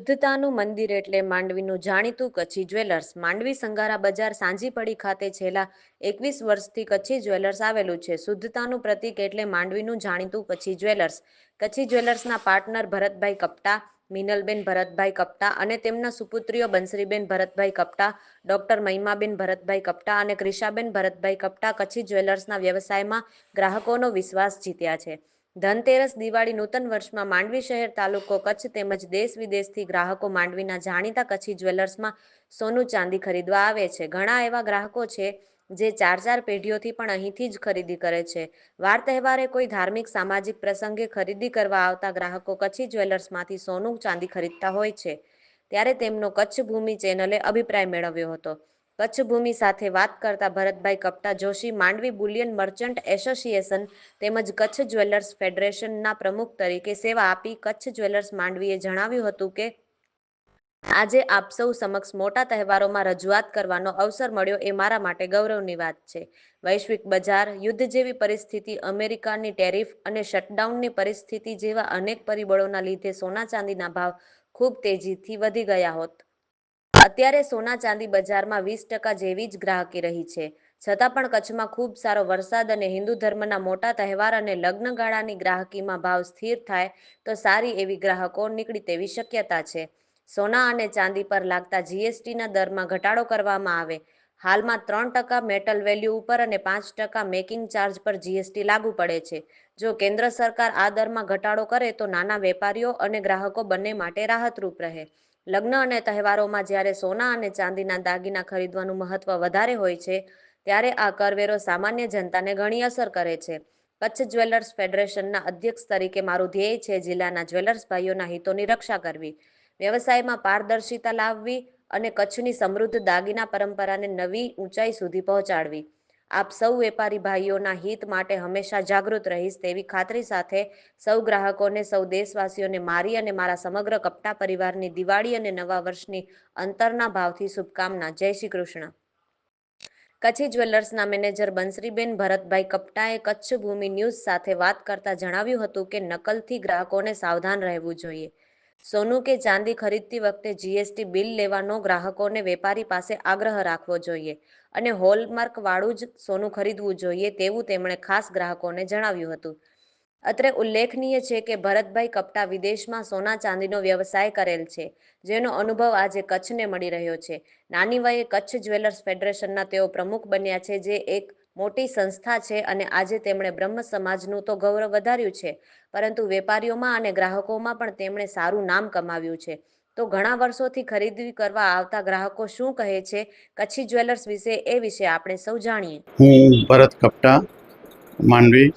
શુદ્ધતાનું મંદિર એટલે માંડવીનું જાણીતું કચ્છી જ્વેલર્સ. માંડવી સંગારા બજાર સાંજીપડી ખાતે છેલ્લા એકવીસ વર્ષથી કચ્છી જ્વેલર્સ આવેલું છે. શુદ્ધતાનું પ્રતીક એટલે માંડવીનું જાણીતું કચ્છી જ્વેલર્સ. કચ્છી જ્વેલર્સના પાર્ટનર ભરતભાઈ કપટા, મિનલબેન ભરતભાઈ કપટા અને તેમના સુપુત્રીઓ બંસરીબેન ભરતભાઈ કપટા, ડોક્ટર મહિમાબેન ભરતભાઈ કપટા અને ક્રિશાબેન ભરતભાઈ કપટા કચ્છી જ્વેલર્સના વ્યવસાયમાં ગ્રાહકોનો વિશ્વાસ જીત્યા છે. ધનતેરસ દિવાળી નૂતન વર્ષમાં માંડવી શહેર તાલુકો, કચ્છ તેમજ દેશ વિદેશથી ગ્રાહકો માંડવીના જાણીતા કચ્છી જ્વેલર્સમાં સોનું ચાંદી ખરીદવા આવે છે. ઘણા એવા ગ્રાહકો છે જે ચાર ચાર પેઢીઓથી પણ અહીંથી જ ખરીદી કરે છે. વાર તહેવારે કોઈ ધાર્મિક, સામાજિક પ્રસંગે ખરીદી કરવા આવતા ગ્રાહકો કચ્છી જ્વેલર્સમાંથી સોનું ચાંદી ખરીદતા હોય છે. ત્યારે તેમનો કચ્છ ભૂમિ ચેનલે અભિપ્રાય મેળવ્યો હતો. કચ્છ ભૂમિ સાથે વાત કરતા Bharatbhai Kapta Joshi, Mandvi bullion merchant association તેમજ કચ્છ જ્વેલર્સ ફેડરેશનના પ્રમુખ તરીકે સેવા આપી કચ્છ જ્વેલર્સ માંડવીએ જણાવ્યું હતું કે, આજે આપ સૌ સમક્ષ મોટા તહેવારોમાં રજૂઆત કરવાનો અવસર મળ્યો એ મારા માટે ગૌરવની વાત છે. વૈશ્વિક બજાર, યુદ્ધ જેવી પરિસ્થિતિ, અમેરિકાની ટેરિફ અને શટડાઉનની પરિસ્થિતિ જેવા અનેક પરિબળોના લીધે સોના ચાંદીના ભાવ ખૂબ તેજીથી વધી ગયા હોત. અત્યારે સોના ચાંદી બજારમાં વીસ ટકા જેવી જ ગ્રાહકી રહી છે. છતાં પણ કચ્છમાં ખૂબ સારો વરસાદ અને હિન્દુ ધર્મના મોટા તહેવાર અને લગ્નગાળાની ગ્રાહકીમાં ભાવ સ્થિર થાય તો સારી એવી ગ્રાહકો નીકળી તેવી શક્યતા છે. સોના અને ચાંદી પર લાગતા જીએસટીના દરમાં ઘટાડો કરવામાં આવે. હાલમાં ત્રણ ટકા મેટલ વેલ્યુ ઉપર અને પાંચ ટકા મેકિંગ ચાર્જ પર જીએસટી લાગુ પડે છે. જો કેન્દ્ર સરકાર આ દરમાં ઘટાડો કરે તો નાના વેપારીઓ અને ગ્રાહકો બંને માટે રાહતરૂપ રહે. લગ્ન અને તહેવારોમાં જ્યારે સોના અને ચાંદીના દાગીના ખરીદવાનું મહત્વ વધારે હોય છે, ત્યારે આ કરવેરો સામાન્ય જનતાને ઘણી અસર કરે છે. કચ્છ જ્વેલર્સ ફેડરેશનના અધ્યક્ષ તરીકે મારું ધ્યેય છે જિલ્લાના જ્વેલર્સ ભાઈઓના હિતોની રક્ષા કરવી. વ્યવસાયમાં પારદર્શિતા લાવવી અને કચ્છની સમૃદ્ધ દાગીના પરંપરાને નવી ઊંચાઈ સુધી પહોંચાડવી. આપ સૌ વેપારી ભાઈઓના હિત માટે હંમેશા જાગૃત રહીશ તેવી ખાતરી સાથે સૌ ગ્રાહકોને, સૌ દેશવાસીઓને મારી અને મારા સમગ્ર કપટા પરિવારની દિવાળી અને નવા વર્ષની અંતરના ભાવથી શુભકામના. જય શ્રી કૃષ્ણ. કચ્છી જ્વેલર્સના મેનેજર બંસરીબેન ભરતભાઈ કપટાએ કચ્છ ભૂમિ ન્યૂઝ સાથે વાત કરતા જણાવ્યું હતું કે નકલથી ગ્રાહકોને સાવધાન રહેવું જોઈએ. સોનું કે ચાંદી ખરીદતી વખતે જીએસટી બિલ લેવાનો ગ્રાહકોને વેપારી પાસે આગ્રહ રાખવો જોઈએ અને હોલમાર્ક વાળું જ સોનું ખરીદવું જોઈએ તેવું તેમણે ખાસ ગ્રાહકોને જણાવ્યું હતું. અત્રે ઉલ્લેખનીય છે કે ભરતભાઈ કપટા વિદેશમાં સોના ચાંદીનો વ્યવસાય કરેલ છે, જેનો અનુભવ આજે કચ્છને મળી રહ્યો છે. નાની વયે કચ્છ જ્વેલર્સ ફેડરેશનના તેઓ પ્રમુખ બન્યા છે, જે એક મોટી સંસ્થા છે અને આજે તેમણે બ્રહ્મ સમાજનું તો ગૌરવ વધાર્યું છે, પરંતુ વેપારીઓમાં અને ગ્રાહકોમાં પણ તેમણે સારું નામ કમાવ્યું છે. તો ઘણા વર્ષોથી ખરીદી કરવા આવતા ગ્રાહકો શું કહે છે? કચ્છી જ્વેલર્સ વિશે, એ વિશે આપણે સૌ જાણીએ. હું ભરત કપટા માંડવી,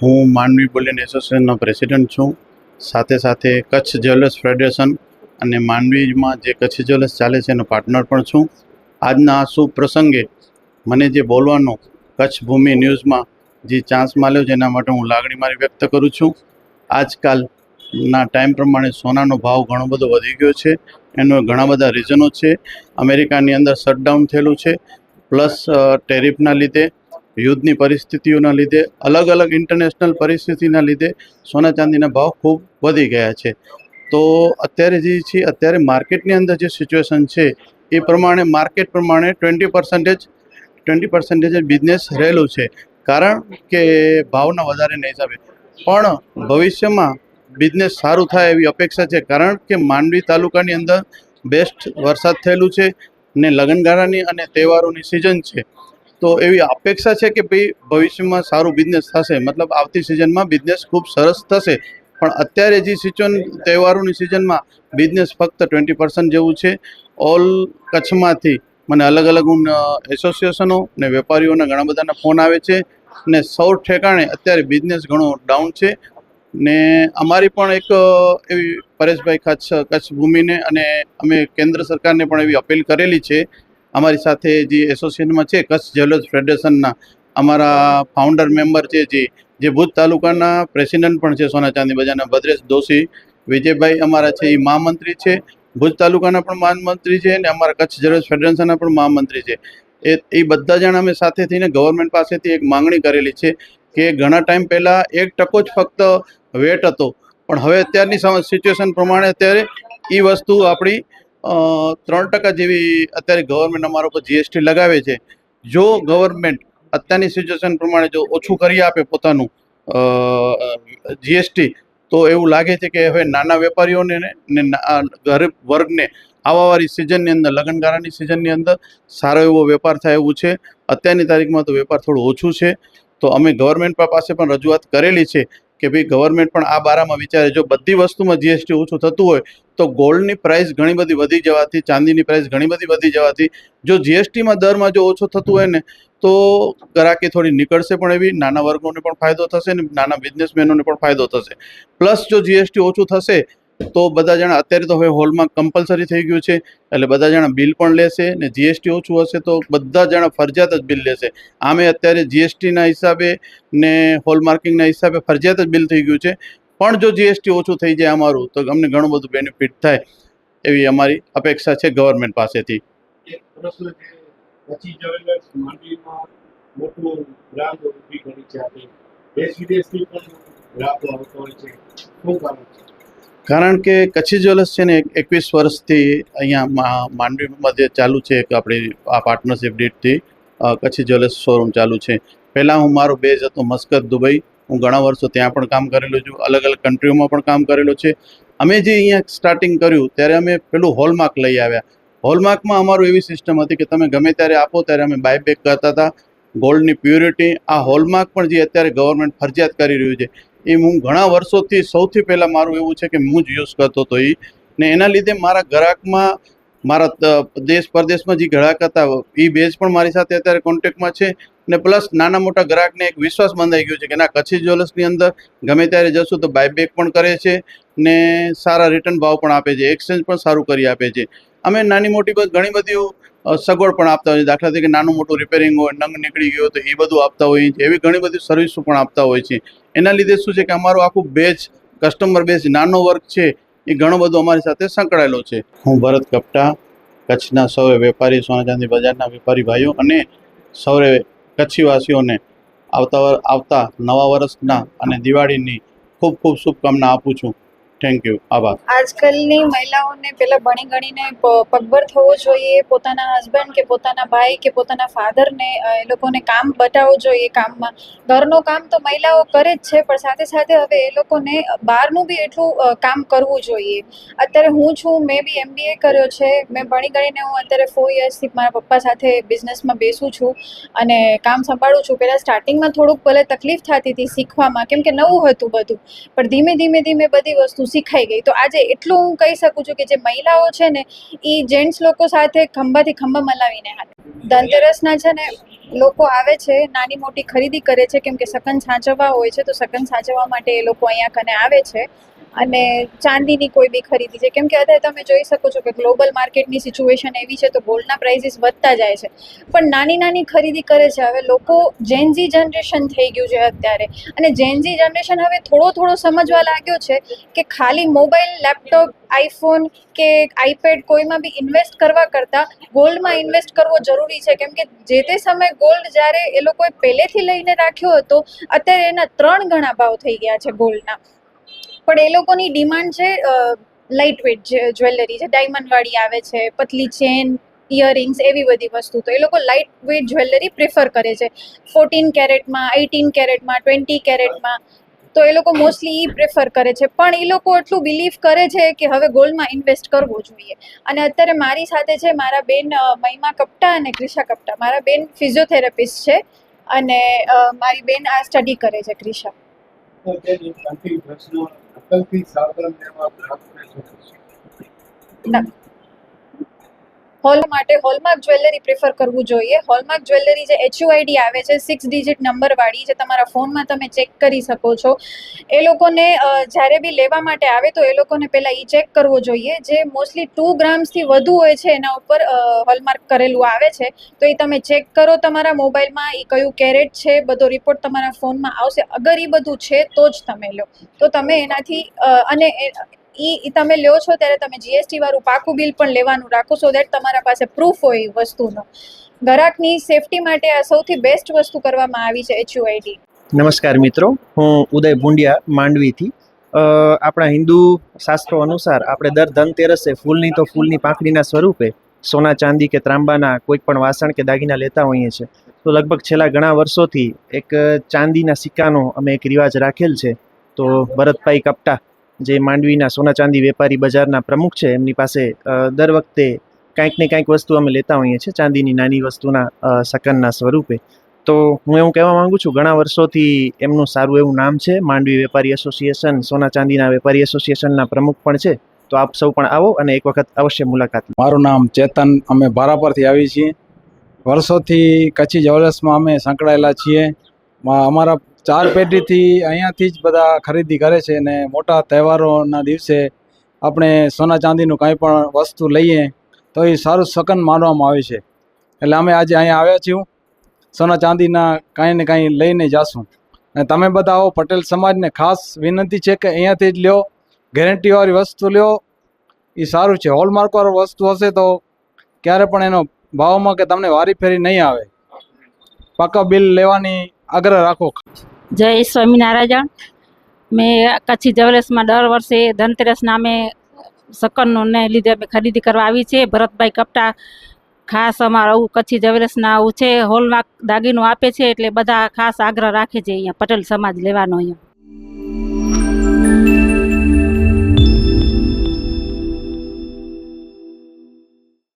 હું માંડવી બુલિયન એસોસિએશનનો પ્રેસિડન્ટ છું. સાથે સાથે કચ્છ જ્વેલર્સ ફેડરેશન અને માંડવીમાં જે કચ્છ જ્વેલર્સ ચાલે છે એનો પાર્ટનર પણ છું. આજના આ શુભ પ્રસંગે મને જે બોલવાનો કચ્છ ભૂમિ ન્યૂઝમાં જે ચાન્સ મળ્યો છે, એના માટે હું લાગણી મારી વ્યક્ત કરું છું. આજકાલના ટાઈમ પ્રમાણે સોનાનો ભાવ ઘણો બધો વધી ગયો છે. એનો ઘણા બધા રીઝનો છે. અમેરિકાની અંદર શટડાઉન થયેલું છે. પ્લસ ટેરિફના લીધે, યુદ્ધની પરિસ્થિતિઓના લીધે, અલગ અલગ ઇન્ટરનેશનલ પરિસ્થિતિના લીધે સોના ચાંદીના ભાવ ખૂબ વધી ગયા છે. તો અત્યારે જે છે, અત્યારે માર્કેટની અંદર જે સિચ્યુએશન છે, એ પ્રમાણે માર્કેટ પ્રમાણે twenty percentage twenty percentage business રહેલું છે. કારણ કે ભાવના વધારેના હિસાબે પણ ભવિષ્યમાં બિઝનેસ સારું થાય એવી અપેક્ષા છે. કારણ કે માંડવી તાલુકાની અંદર બેસ્ટ વરસાદ થયેલું છે ને લગનગાળાની અને તહેવારોની સિઝન છે. તો એવી અપેક્ષા છે કે ભાઈ ભવિષ્યમાં સારું બિઝનેસ થશે. મતલબ આવતી સિઝનમાં બિઝનેસ ખૂબ સરસ થશે. પણ અત્યારે જે સિચન તહેવારોની સિઝનમાં બિઝનેસ ફક્ત ટ્વેન્ટી પર્સન્ટ જેવું છે. ઓલ કચ્છમાંથી મને અલગ અલગ એસોસિએશનો ને વેપારીઓના ઘણા બધાના ફોન આવે છે ને સૌ ઠેકાણે અત્યારે બિઝનેસ ઘણો ડાઉન છે ને અમારી પણ એક એવી પરેશભાઈ કચ્છ કચ્છ ભૂમિને અને અમે કેન્દ્ર સરકારને પણ એવી અપીલ કરેલી છે. અમારી સાથે જે એસોસિએશનમાં છે, કચ્છ જ્વેલર્સ ફેડરેશનના અમારા ફાઉન્ડર મેમ્બર છે, જે જે ભુજ તાલુકાના પ્રેસિડન્ટ પણ છે સોના ચાંદી બજારના ભદ્રેશ દોશી, વિજયભાઈ અમારા છે, એ મહામંત્રી છે. ભુજ તાલુકાના પણ મહામંત્રી છે અને અમારા કચ્છ જ્વેલર્સ ફેડરેશનના પણ મહામંત્રી છે. એ એ બધા જણ અમે સાથે થઈને ગવર્મેન્ટ પાસેથી એક માંગણી કરેલી છે કે ઘણા ટાઈમ પહેલાં એક ટકો જ ફક્ત વેટ હતો. પણ હવે અત્યારની સિચ્યુએશન પ્રમાણે અત્યારે એ વસ્તુ આપણી ત્રણ ટકા જેવી અત્યારે ગવર્મેન્ટ અમારા ઉપર જીએસટી લગાવે છે. જો ગવર્મેન્ટ અત્યારની સિચ્યુએશન પ્રમાણે જો ઓછું કરી આપે પોતાનું જીએસટી તો એવું લાગે છે કે હવે નાના વેપારીઓને ને ગરીબ વર્ગને આવાવાળી સિઝનની અંદર લગ્નગાળાની સિઝનની અંદર સારો એવો વેપાર થાય એવું છે. અત્યારની તારીખમાં તો વેપાર થોડું ઓછું છે. તો અમે ગવર્મેન્ટ પાસે પણ રજૂઆત કરેલી છે કે ભાઈ ગવર્મેન્ટ પણ આ બારામાં વિચારે, જો બધી વસ્તુમાં જીએસટી ઓછું થતું હોય, તો ગોલ્ડની પ્રાઇસ ઘણી બધી વધી જવાથી, ચાંદીની પ્રાઇસ ઘણી બધી વધી જવાથી, જો જીએસટીમાં દરમાં જો ઓછું થતું હોય ને તો ગ્રાહકી થોડી નીકળશે પણ એવી, નાના વર્ગોને પણ ફાયદો થશે ને નાના બિઝનેસમેનોને પણ ફાયદો થશે. પ્લસ જો જીએસટી ઓછું થશે, તો બધા જણા અત્યારે તો હવે હોલમાં કમ્પલસરી થઈ ગયું છે, એટલે બધા જણા બિલ પણ લેશે ને જીએસટી ઓછું હશે તો બધા જણા ફરજિયાત જ બિલ લેશે. આમે અત્યારે જીએસટીના હિસાબે ને હોલમાર્કિંગના હિસાબે ફરજિયાત જ બિલ થઈ ગયું છે. પણ જો જીએસટી ઓછું થઈ જાય અમારું, તો અમને ઘણું બધું બેનિફિટ થાય એવી અમારી અપેક્ષા છે ગવર્મેન્ટ પાસેથી. પછી જ્વેલર્સ માંડવીમાં મોટું બ્રાન્ડ ઊભી કરી છે આપણે. દેશ વિદેશથી પણ ગ્રાહકો આવતો હોય છે. શું કારણ છે? કારણ કે કચ્છી જ્વેલર્સ છે ને એકવીસ વર્ષથી અહીંયા માંડવી મધ્ય ચાલુ છે આપણી આ પાર્ટનરશિપ ડેટથી કચ્છી જ્વેલર્સ શોરૂમ ચાલુ છે. પહેલાં હું મારો બેઝ હતો મસ્કત, દુબઈ. હું ઘણા વર્ષો ત્યાં પણ કામ કરેલું છું. અલગ અલગ કન્ટ્રીઓમાં પણ કામ કરેલું છે. અમે જે અહીંયા સ્ટાર્ટિંગ કર્યું, ત્યારે અમે પેલું હોલમાર્ક લઈ આવ્યા. હોલમાર્કમાં અમારું એવી સિસ્ટમ હતી કે તમે ગમે ત્યારે આપો ત્યારે અમે બાય બેક કરતા હતા. ગોલ્ડની પ્યોરિટી આ હોલમાર્ક પણ જે અત્યારે ગવર્મેન્ટ ફરજિયાત કરી રહ્યું છે, એ હું ઘણા વર્ષોથી સૌથી પહેલાં મારું એવું છે કે હું જ યુઝ કરતો હતો એ. ને એના લીધે મારા ગ્રાહકમાં, મારા દેશ પરદેશમાં જે ગ્રાહક હતા, એ બેઝ પણ મારી સાથે અત્યારે કોન્ટેક્ટમાં છે. ને પ્લસ નાના મોટા ગ્રાહકને એક વિશ્વાસ બંધાઈ ગયો છે કે ના કચ્છી જ્વેલર્સની અંદર ગમે ત્યારે જશું તો બાયબેક પણ કરે છે. ને સારા રિટર્ન ભાવ પણ આપે છે એક્સચેન્જ પણ સારું કરી આપે છે. અમે નાની મોટી ઘણી બધી સગવડ પણ આપતા હોય છે દાખલા તરીકે નાનું મોટું રિપેરિંગ હોય, નંગ નીકળી ગયો તો એ બધું આપતા હોઈએ છીએ. એવી ઘણી બધી સર્વિસો પણ આપતા હોય છે એના લીધે શું છે કે અમારું આખું બેચ કસ્ટમર બેઝ નાનો વર્ગ છે, એ ઘણો બધો અમારી સાથે સંકળાયેલો છે. હું ભરત કપટા, કચ્છના સૌએ વેપારી, સોના ચાંદી બજારના વેપારી ભાઈઓ અને સૌરે કચ્છીવાસીઓને આવતા આવતા નવા વર્ષના અને દિવાળીની ખૂબ ખૂબ શુભકામના આપું છું. થેન્ક યુ આભાર. આજકાલની મહિલાઓને પેલા ભણી ગણીને પગભર થવો જોઈએ, પોતાના હસબન્ડ કે પોતાના ભાઈ કે પોતાના ફાધરને એ લોકોને કામ બતાવવું જોઈએ કામમાં. ઘરનું કામ તો મહિલાઓ કરે જ છે, પણ સાથે સાથે હવે એ લોકોને બહારનું બી એટલું કામ કરવું જોઈએ. અત્યારે હું છું, મેં બી એમબીએ કર્યો છે, મેં ભણી ગણીને હું અત્યારે ફોર યર્સથી મારા પપ્પા સાથે બિઝનેસમાં બેસું છું અને કામ સંભાળું છું. પહેલાં સ્ટાર્ટિંગમાં થોડુંક ભલે તકલીફ થતી હતી શીખવામાં, કેમ કે નવું હતું બધું. પણ ધીમે ધીમે ધીમે બધી વસ્તુ શીખાઈ ગઈ. તો આજે એટલું હું કહી શકું છું કે જે મહિલાઓ છે ને એ જેન્ટ્સ લોકો સાથે ખંભાથી ખંભા મલાવીને હાલે. ધનતેરસના છે ને, લોકો આવે છે, નાની મોટી ખરીદી કરે છે, કેમ કે સકન સાચવવા હોય છે, તો સકન સાચવવા માટે એ લોકો અહીંયા કને આવે છે. અને ચાંદીની કોઈ બી ખરીદી છે. કેમ કે અત્યારે તમે જોઈ શકો છો કે ગ્લોબલ માર્કેટની સિચ્યુએશન એવી છે તો ગોલ્ડના પ્રાઇસીસ વધતા જાય છે. પણ નાની નાની ખરીદી કરે છે. હવે લોકો જેનજી જનરેશન થઈ ગયું છે અત્યારે. અને જેનજી જનરેશન હવે થોડો થોડો સમજવા લાગ્યો છે કે ખાલી મોબાઈલ, લેપટોપ, આઈફોન કે આઈપેડ કોઈમાં બી ઇન્વેસ્ટ કરવા કરતાં ગોલ્ડમાં ઇન્વેસ્ટ કરવો જરૂરી છે. કેમ કે જે તે સમયે ગોલ્ડ જ્યારે એ લોકોએ પહેલેથી લઈને રાખ્યો હતો, અત્યારે એના ત્રણ ગણા ભાવ થઈ ગયા છે ગોલ્ડના. પણ એ લોકોની ડિમાન્ડ છે લાઇટ વેટ જ્વેલરી છે ડાયમંડવાળી આવે છે, પતલી ચેન ઇયરિંગ્સ એવી બધી વસ્તુ. તો એ લોકો લાઇટ વેટ જ્વેલરી પ્રિફર કરે છે. ફોર્ટીન કેરેટમાં એઇટીન કેરેટમાં ટ્વેન્ટી કેરેટમાં તો એ લોકો મોસ્ટલી એ પ્રેફર કરે છે. પણ એ લોકો એટલું બિલીવ કરે છે કે હવે ગોલ્ડમાં ઇન્વેસ્ટ કરવો જોઈએ. અને અત્યારે મારી સાથે છે મારા બેન મહિમા કપટા અને ક્રિશા કપટા. મારા બેન ફિઝિયોથેરાપિસ્ટ છે અને મારી બેન આ સ્ટડી કરે છે ક્રિશા. તો તેની અંતિમ પ્રશ્ન નકલથી સાવધાન રહેવા શું કહેશો? હોલ માટે હોલમાર્ક જ્વેલરી પ્રેફર કરવું જોઈએ. હોલમાર્ક જ્વેલરી જે એચયુઆઈડી આવે છે સિક્સ ડિજિટ નંબરવાળી જે તમારા ફોનમાં તમે ચેક કરી શકો છો. એ લોકોને જ્યારે બી લેવા માટે આવે તો એ લોકોને પહેલાં એ ચેક કરવો જોઈએ. જે મોસ્ટલી ટુ ગ્રામ્સથી વધુ હોય છે એના ઉપર હોલમાર્ક કરેલું આવે છે, તો એ તમે ચેક કરો તમારા મોબાઈલમાં એ કયું કેરેટ છે, બધો રિપોર્ટ તમારા ફોનમાં આવશે. અગર એ બધું છે તો જ તમે લો. તો તમે એનાથી અને એ તમે લ્યો છો ત્યારે તમે જીએસટી વાળું પાકું બિલ પણ લેવાનું રાખો સો દેટ તમારા પાસે પ્રૂફ હોય એ વસ્તુનો. ગ્રાહકની સેફટી માટે આ સૌથી બેસ્ટ વસ્તુ કરવામાં આવી છે એચયુઆઈડી નમસ્કાર મિત્રો, હું ઉદય ભુંડિયા, માંડવીથી. આપણા હિન્દુ શાસ્ત્રો અનુસાર આપણે દર ધનતેરસે ફૂલની તો ફૂલની પાંખડીના સ્વરૂપે સોના ચાંદી કે ત્રાંબાના કોઈ પણ વાસણ કે દાગીના લેતા હોઈએ છીએ. તો લગભગ છેલ્લા ઘણા વર્ષોથી એક ચાંદીના સિક્કાનો અમે એક રિવાજ રાખેલ છે. તો ભરતભાઈ કપટા જે માંડવીના સોના ચાંદી વેપારી બજારના પ્રમુખ છે, એમની પાસે દર વખતે કાંઈક ને કાંઈક વસ્તુ અમે લેતા હોઈએ છીએ, ચાંદીની નાની વસ્તુના સકનના સ્વરૂપે. તો હું એવું કહેવા માંગુ છું, ઘણા વર્ષોથી એમનું સારું એવું નામ છે, માંડવી વેપારી એસોસિએશન, સોના ચાંદીના વેપારી એસોસિએશનના પ્રમુખ પણ છે. તો આપ સૌ પણ આવો અને એક વખત અવશ્ય મુલાકાત મારું નામ ચેતન, અમે ભારાપરથી આવી છીએ. વર્ષોથી કચ્છી જ્વેલર્સમાં અમે સંકળાયેલા છીએ. અમારા ચાર પેઢીથી અહીંયાથી જ બધા ખરીદી કરે છે અને મોટા તહેવારોના દિવસે આપણે સોના ચાંદીનું કાંઈ પણ વસ્તુ લઈએ, તો એ સારું શકન માનવામાં આવે છે. એટલે અમે આજે અહીંયા આવ્યા છીએ સોના ચાંદીના કાંઈ ને કાંઈ લઈને જાશું. અને તમે બધા આવો પટેલ સમાજને ખાસ વિનંતી છે કે અહીંયાથી જ લ્યો, ગેરંટીવાળી વસ્તુ લ્યો. એ સારું છે. હોલમાર્કવાળી વસ્તુ હશે તો ક્યારે પણ એનો ભાવમાં કે તમને વારી ફેરી નહીં આવે. પાકા બિલ લેવાની આગ્રહ રાખો. જય સ્વામિનારાયણ મેં કચ્છી જ્વેલર્સમાં દર વર્ષે ધનતેરસ અમે શકનને લીધે અમે ખરીદી કરવા આવી છે ભરતભાઈ કપટા ખાસ અમારું કચ્છી જ્વેલર્સના આવું છે. હોલમાર્ક દાગીનો આપે છે એટલે બધા ખાસ આગ્રહ રાખે છે અહીંયા પટેલ સમાજ લેવાનો અહીંયા.